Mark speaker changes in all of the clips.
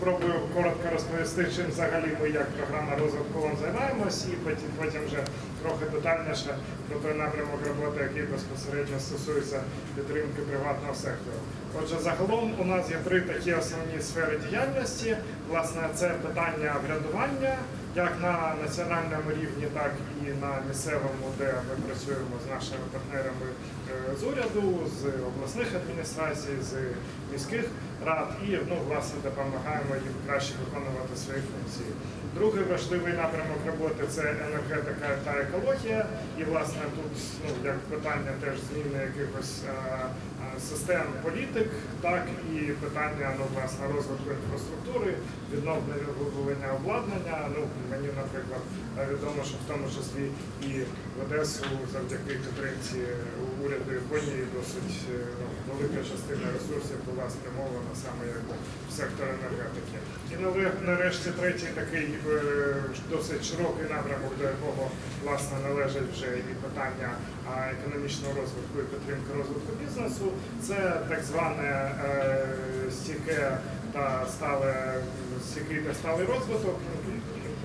Speaker 1: Спробую коротко розповісти, чим взагалі ми як програма розвитку вам займаємось, і потім, потім вже трохи детальніше про той напрямок роботи, який безпосередньо стосується підтримки приватного сектору. Отже, загалом у нас є три такі основні сфери діяльності. Власне, це питання врядування, як на національному рівні, так і на місцевому, де ми працюємо з нашими партнерами е, з уряду, з обласних адміністрацій, з міських рад і ну, власне допомагаємо їм краще виконувати свої функції. Другий важливий напрямок роботи це енергетика та екологія. І власне тут ну, як питання теж зміни якихось а, а, систем політик, так і питання ну, власне розвитку інфраструктури, відновлення обладнання. Ну мені, наприклад, відомо, що в тому числі і в Одесу завдяки підтримці уряду Японії досить е, ну, велика частина ресурсів була спрямована саме як в сектор енергетики. І наве- нарешті третій такий е, досить широкий напрямок, до якого власне належать вже і питання економічного розвитку і підтримки розвитку бізнесу. Це так зване е, стійке та стале стійкий та сталий розвиток.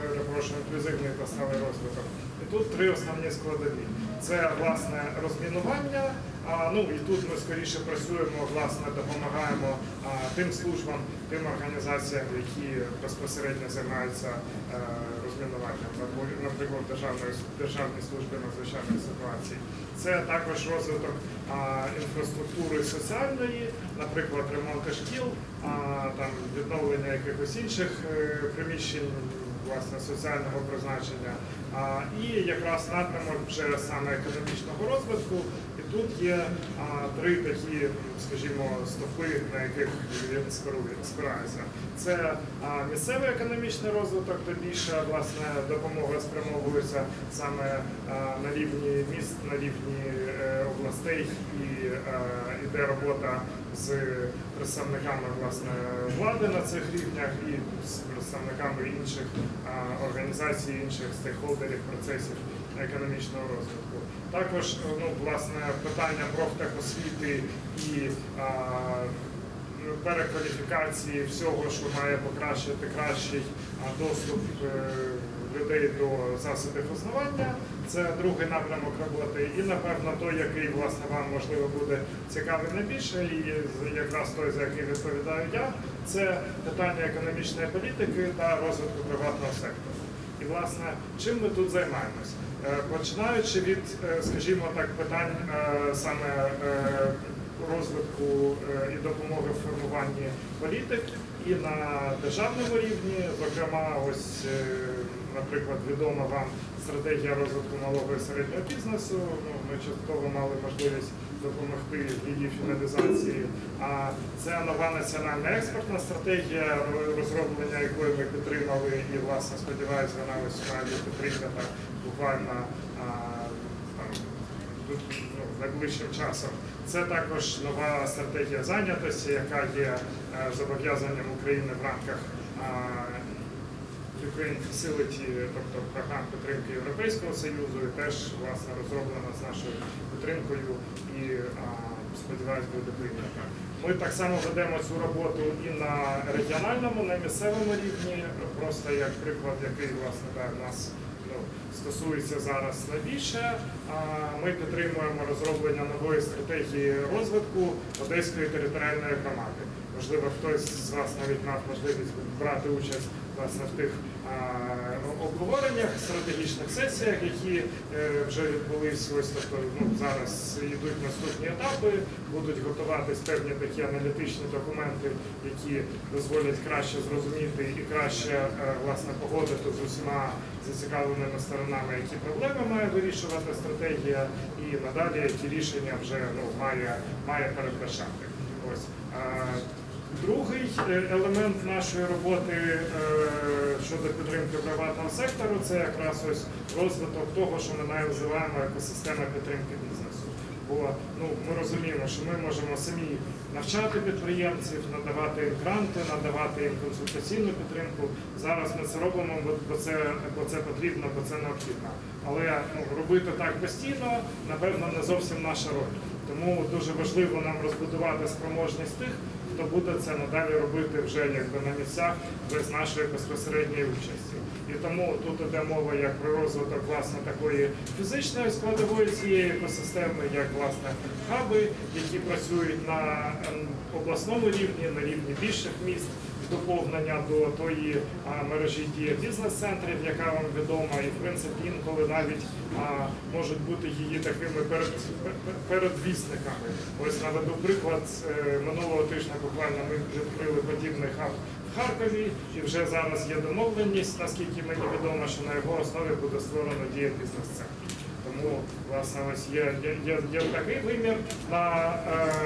Speaker 1: Перепрошую, інклюзивний та сталий розвиток. І тут три основні складові. Це власне розмінування. Ну і тут ми скоріше працюємо, власне, допомагаємо тим службам, тим організаціям, які безпосередньо займаються е, розмінуванням, Наприклад, державної державні служби надзвичайних ситуацій. Це також розвиток інфраструктури соціальної, наприклад, ремонти шкіл, там відновлення якихось інших е, приміщень власне соціального призначення. А, і якраз напрямок вже саме економічного розвитку. Тут є а, три такі, скажімо, стопи, на яких він спирається. Це а, місцевий економічний розвиток, то більше власне допомога спрямовується саме а, на рівні міст, на рівні е, областей і е, іде робота з представниками власне влади на цих рівнях і з представниками інших а, організацій, інших стейкхолдерів процесів економічного розвитку. Також ну, власне питання профтехосвіти і а, перекваліфікації всього, що має покращити кращий доступ е, людей до засобів узнавання. Це другий напрямок роботи. І напевно той, який власне вам можливо буде цікавий найбільше, і якраз той, за який відповідаю я, це питання економічної політики та розвитку приватного сектору. І власне, чим ми тут займаємось? Е, Починаючи від, е, скажімо так, питань е, саме розвитку і допомоги в формуванні політик і на державному рівні, зокрема, ось, наприклад, відома вам стратегія розвитку малого і середнього бізнесу. Ну, ми частково мали можливість допомогти її фіналізації. А це нова національна експортна стратегія, розроблення якої ми підтримали, і власне сподіваюся, вона ось має бути прийнята буквально ну, найближчим часом. Це також нова стратегія зайнятості, яка є е, зобов'язанням України в рамках Ukraine Facility, тобто програм підтримки Європейського Союзу, і теж власне розроблена з нашою підтримкою і сподіваюсь буде прийнята. Ми так само ведемо цю роботу і на регіональному, на місцевому рівні, просто як приклад, який власне да, нас ну, стосується зараз найбільше. Ми підтримуємо розроблення нової стратегії розвитку Одеської територіальної громади. Можливо, хтось з вас навіть мав можливість брати участь власне в тих обговореннях, стратегічних сесіях, які е, вже відбулись ось тобто, ну, зараз йдуть наступні етапи, будуть готуватись певні такі аналітичні документи, які дозволять краще зрозуміти і краще е, власне погодити з усіма зацікавленими сторонами, які проблеми має вирішувати стратегія, і надалі які рішення вже ну, має, має передбачати. Ось. Другий е, елемент нашої роботи е, щодо підтримки приватного сектору це якраз ось розвиток того, що ми називаємо екосистема підтримки бізнесу. Бо ну, ми розуміємо, що ми можемо самі навчати підприємців, надавати їм гранти, надавати їм консультаційну підтримку. Зараз ми це робимо, бо- це, бо це потрібно, бо це необхідно. Але ну, робити так постійно, напевно, не зовсім наша роль. Тому дуже важливо нам розбудувати спроможність тих хто буде це надалі робити вже якби на місцях без нашої безпосередньої участі. І тому тут іде мова як про розвиток власне такої фізичної складової цієї екосистеми, як власне хаби, які працюють на ем, обласному рівні, на рівні більших міст, доповнення до тої мережі дія бізнес-центрів, яка вам відома, і в принципі інколи навіть можуть бути її такими перед, передвісниками. Ось наведу приклад е, минулого тижня. Буквально ми відкрили подібний хаб Харкові, і вже зараз є домовленість, наскільки мені відомо, що на його основі буде створено дія бізнес-центр. Тому власне ось є, є, є, є такий вимір на е,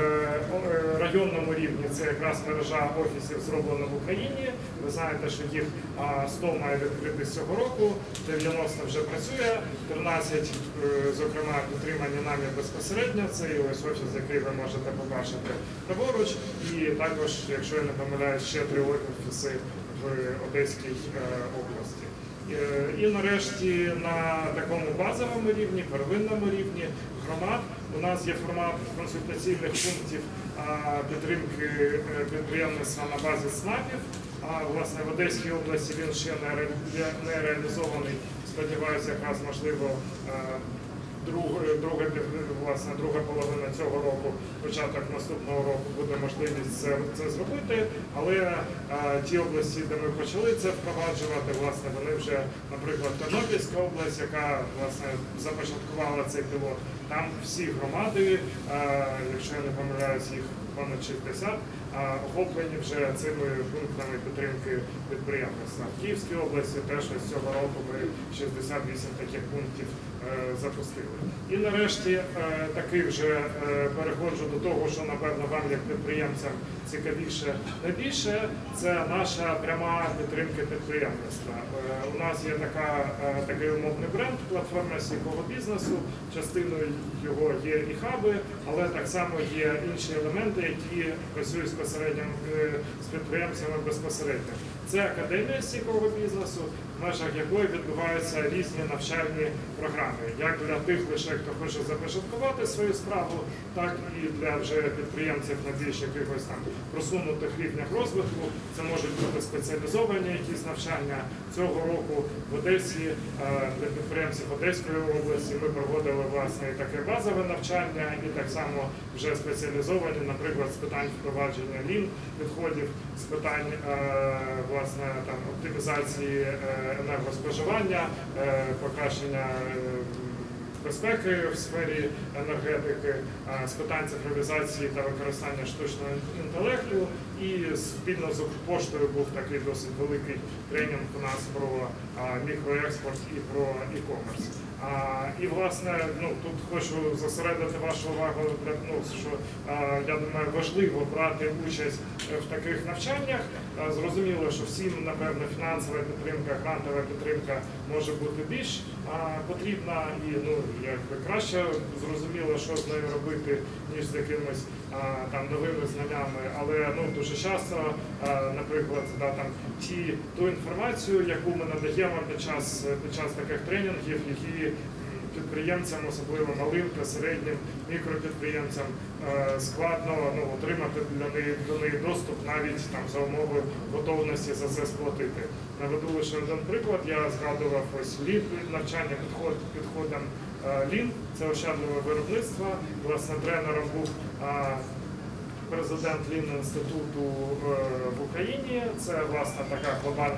Speaker 1: е, районному рівні. Це якраз мережа офісів зроблена в Україні. Ви знаєте, що їх а, 100 має відкритись цього року, 90 вже працює, 13, е, зокрема, підтримані нами безпосередньо. Це і ось офіс, який ви можете побачити праворуч. І також, якщо я не помиляюсь, ще три офіси в Одеській е, області. Е, І нарешті на такому базовому рівні, первинному рівні громад у нас є формат консультаційних пунктів підтримки е, підприємництва на базі СНАПів. А власне в Одеській області він ще не реалізований. Сподіваюся, якраз можливо е, друга, власне, друга половина цього року, початок наступного року буде можливість це, це зробити. Але е, ті області, де ми почали це впроваджувати, власне, вони вже, наприклад, Тернопільська область, яка власне започаткувала цей пілот, там всі громади, е, якщо я не помиляюсь, їх понад 60, а охоплені вже цими пунктами підтримки підприємництва. В Київській області теж ось цього року ми 68 таких пунктів е, запустили. І нарешті е, таки вже е, переходжу до того, що напевно вам як підприємцям цікавіше найбільше, це наша пряма підтримка підприємництва. У нас є така, такий умовний бренд платформа стійкого бізнесу. Частиною його є і хаби, але так само є інші елементи, які працюють безпосередньо е, з підприємцями безпосередньо. Це академія стійкого бізнесу, в межах якої відбуваються різні навчальні програми, як для тих лише, хто хоче започаткувати свою справу, так і для вже підприємців на більш якихось там просунутих рівнях розвитку. Це можуть бути спеціалізовані якісь навчання. Цього року в Одесі е, для підприємців Одеської області ми проводили власне і таке базове навчання, і так само вже спеціалізовані, наприклад, з питань впровадження лін підходів, з питань е, власне там оптимізації е, енергоспоживання, е, покращення. е, безпеки в сфері енергетики, з питань цифровізації та використання штучного інтелекту. І спільно з поштою був такий досить великий тренінг у нас про мікроекспорт і про e-commerce. А, і власне, ну тут хочу зосередити вашу увагу ну, що я думаю важливо брати участь в таких навчаннях. Зрозуміло, що всім напевно фінансова підтримка, грантова підтримка може бути більш потрібна і ну якби краще зрозуміло, що з нею робити, ніж з якимось там новими знаннями. Але ну дуже часто, наприклад, да, там ті ту інформацію, яку ми надаємо під час під час таких тренінгів, які підприємцям, особливо малим та середнім мікропідприємцям, складно ну, отримати для неї до неї доступ навіть там за умови готовності за це сплатити. Наведу лише один приклад. Я згадував ось лін навчання підход підходам е, лін. Це ощадливе виробництво. Власне, тренером був президент Лін інституту е, в Україні. Це власне така глобальна